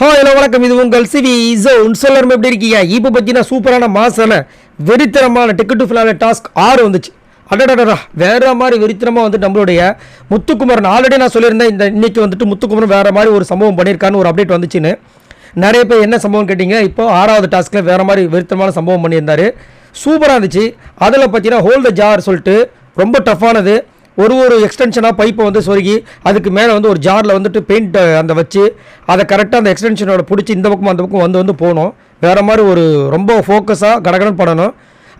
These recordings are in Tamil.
ஹலோ வணக்கம். இது உங்கள் சிவி ஜோன் சொல்லரும் எப்படி இருக்கீங்க? இப்போ பார்த்தீங்கன்னா சூப்பரான மாசான வெறித்தனமான டிக்கெட் டு ஃபிலான டாஸ்க் ஆறு வந்துச்சு. அடடடா வேற மாதிரி வெறித்தனமாக வந்து நம்மளுடைய முத்துக்குமரன். ஆல்ரெடி நான் சொல்லியிருந்தேன் இந்த இன்றைக்கி வந்துட்டு முத்துக்குமரன் வேற மாதிரி ஒரு சம்பவம் பண்ணியிருக்கான்னு ஒரு அப்டேட் வந்துச்சுன்னு. நிறைய பேர் என்ன சம்பவம் கேட்டிங்க? இப்போ ஆறாவது டாஸ்க்கில் வேற மாதிரி வெறித்தனமான சம்பவம் பண்ணியிருந்தாரு. சூப்பராக இருந்துச்சு. அதில் பார்த்தீங்கன்னா ஹோல் த ஜார் சொல்லிட்டு ரொம்ப டஃப்பானது ஒரு ஒரு எக்ஸ்டென்ஷனாக பைப்பை வந்து சொருகி அதுக்கு மேலே வந்து ஒரு ஜாரில் வந்துட்டு பெயிண்ட் அந்த வச்சு அதை கரெக்டாக அந்த எக்ஸ்டென்ஷனோட பிடிச்சி இந்த பக்கம் அந்த பக்கம் வந்து வந்து போகணும். வேறு மாதிரி ஒரு ரொம்ப ஃபோக்கஸாக கடகடன் பண்ணணும்.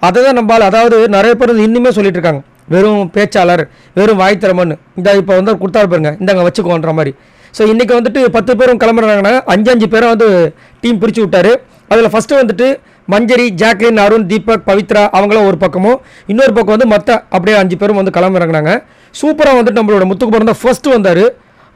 அதை தான் நம்மளால் அதாவது நிறைய பேர் வந்து இன்னுமே சொல்லிட்டு இருக்காங்க. வெறும் பேச்சாளர் வெறும் வாய்த்திறமன் இந்த இப்போ வந்து கொடுத்தாரு பாருங்க இந்தாங்க வச்சுக்கோன்ற மாதிரி. ஸோ இன்றைக்கி வந்துட்டு பத்து பேரும் கிளம்புறாங்கன்னா அஞ்சு அஞ்சு பேரை வந்து டீம் பிரித்து விட்டார். அதில் ஃபஸ்ட்டு வந்துட்டு மஞ்சரி ஜாக்லின் அருண் தீபக் பவித்ரா அவங்களும் ஒரு பக்கமும். இன்னொரு பக்கம் வந்து மற்ற அப்படியே அஞ்சு பேரும் வந்து கிளம்புறாங்கனாங்க சூப்பராக வந்துட்டு நம்மளோட முத்துக்கு பிறந்த ஃபர்ஸ்ட் வந்தார்.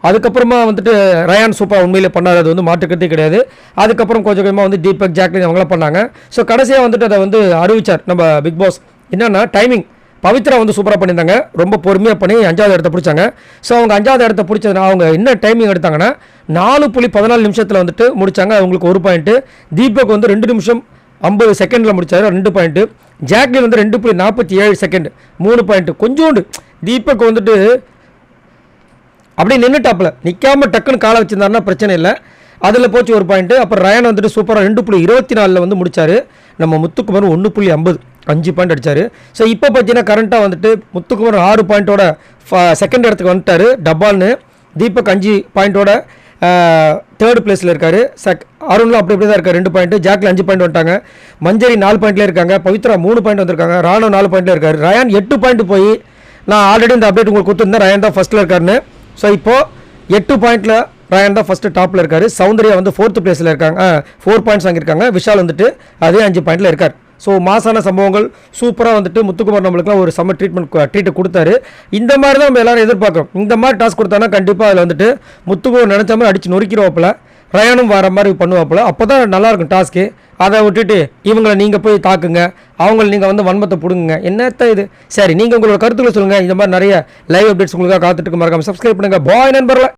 அதுக்கப்புறமா வந்துட்டு ரயான் சூப்பராக உண்மையிலே பண்ணார். அது வந்து மாற்றுக்கிறதே கிடையாது. அதுக்கப்புறம் கொஞ்சம் கொஞ்சமாக வந்து தீபக் ஜாக்லின் அவங்களாம் பண்ணாங்க. ஸோ கடைசியாக வந்துட்டு அதை வந்து அறிவிச்சார் நம்ம பிக் பாஸ் என்னென்னா டைமிங் பவித்ரா வந்து சூப்பராக பண்ணியிருந்தாங்க. ரொம்ப பொறுமையாக பண்ணி அஞ்சாவது இடத்த பிடிச்சாங்க. ஸோ அவங்க அஞ்சாவது இடத்த பிடிச்சதுனா அவங்க என்ன டைமிங் எடுத்தாங்கன்னா நாலு புள்ளி பதினாலு நிமிஷத்தில் வந்துட்டு முடிச்சாங்க. அவங்களுக்கு ஒரு பாயிண்ட்டு தீபக் வந்து ரெண்டு நிமிஷம் ஐம்பது செகண்டில் முடித்தார் ரெண்டு பாயிண்ட்டு ஜாக்லின் வந்து ரெண்டு புள்ளி நாற்பத்தி ஏழு செகண்ட் மூணு பாயிண்ட்டு கொஞ்சோண்டு தீபக் வந்துட்டு அப்படியே நின்றுட்டாப்புல நிற்காம டக்குன்னு காலை வச்சிருந்தாருன்னா பிரச்சனை இல்லை. அதில் போச்சு ஒரு பாயிண்ட்டு அப்புறம் ரயன் வந்துட்டு சூப்பராக ரெண்டு புள்ளி இருபத்தி நாலில் வந்து முடித்தார் நம்ம முத்துக்குமர் ஒன்று புள்ளி ஐம்பது. அஞ்சு பாயிண்ட் அடித்தார் ஸோ இப்போ பார்த்தீங்கன்னா கரண்ட்டாக வந்துட்டு முத்துக்குமர் ஆறு பாயிண்ட்டோட செகண்ட் இடத்துக்கு வந்துட்டாரு. டப்பால்னு தீபக் அஞ்சு பாயிண்ட்டோட தேர்ட் பிளேஸில் இருக்கார். சக் அருண்லாம் அப்படி இப்படி தான் இருக்கார். ரெண்டு பாயிண்ட் ஜாக்ல அஞ்சு பாயிண்ட் வந்துட்டாங்க. மஞ்சரி நாலு பாயிண்ட்ல இருக்காங்க. பவித்ரா மூணு பாயிண்ட் வந்திருக்காங்க. ராணவ் நாலு பாயிண்ட்ல இருக்கார். ரயான் எட்டு பாயிண்ட் போய் நான் ஆல்ரெடி இந்த அப்டேட் உங்களுக்கு கொடுத்துருந்தேன். ரயான் தான் ஃபர்ஸ்ட்டில் இருக்காருன்னு. ஸோ இப்போது எட்டு பாயிண்ட்டில் ரயான் தான் ஃபஸ்ட்டு டாப்பில் இருக்கார். சௌந்தர்யா வந்து ஃபோர்த்து பிளேஸில் இருக்காங்க. ஃபோர் பாயிண்ட்ஸ் வாங்கியிருக்காங்க. விஷால் வந்துட்டு அதே அஞ்சு பாயிண்ட்டில் இருக்கார். ஸோ மாசான சம்பவங்கள் சூப்பராக வந்துட்டு முத்துக்குமார் நம்மளுக்குலாம் ஒரு சம்மர் ட்ரீட்மெண்ட் ட்ரீட்டை கொடுத்தாரு. இந்த மாதிரி தான் நம்ம எல்லோரும் எதிர்பார்க்குறோம். இந்த மாதிரி டாஸ்க் கொடுத்தானா கண்டிப்பாக அதில் வந்துட்டு முத்துக்குமார் நினச்ச மாதிரி அடித்து நொறுக்கிறவாப்பில் ரயானும் வர மாதிரி பண்ணுவாப்புல அப்போ தான் நல்லாயிருக்கும் டாஸ்க்கு அதை விட்டுட்டு இவங்களை நீங்கள் போய் தாக்குங்க. அவங்கள நீங்கள் வந்து வன்மத்தை பிடுங்குங்க. என்னத்த இது? சரி நீங்கள் உங்களோட கருத்துக்களை சொல்லுங்கள் இந்த மாதிரி நிறைய லைவ் அப்டேட்ஸ் உங்களுக்காக காத்துட்டு மறக்காமல் சப்ஸ்கிரைப் பண்ணுங்கள் பாய் நண்பர்களை.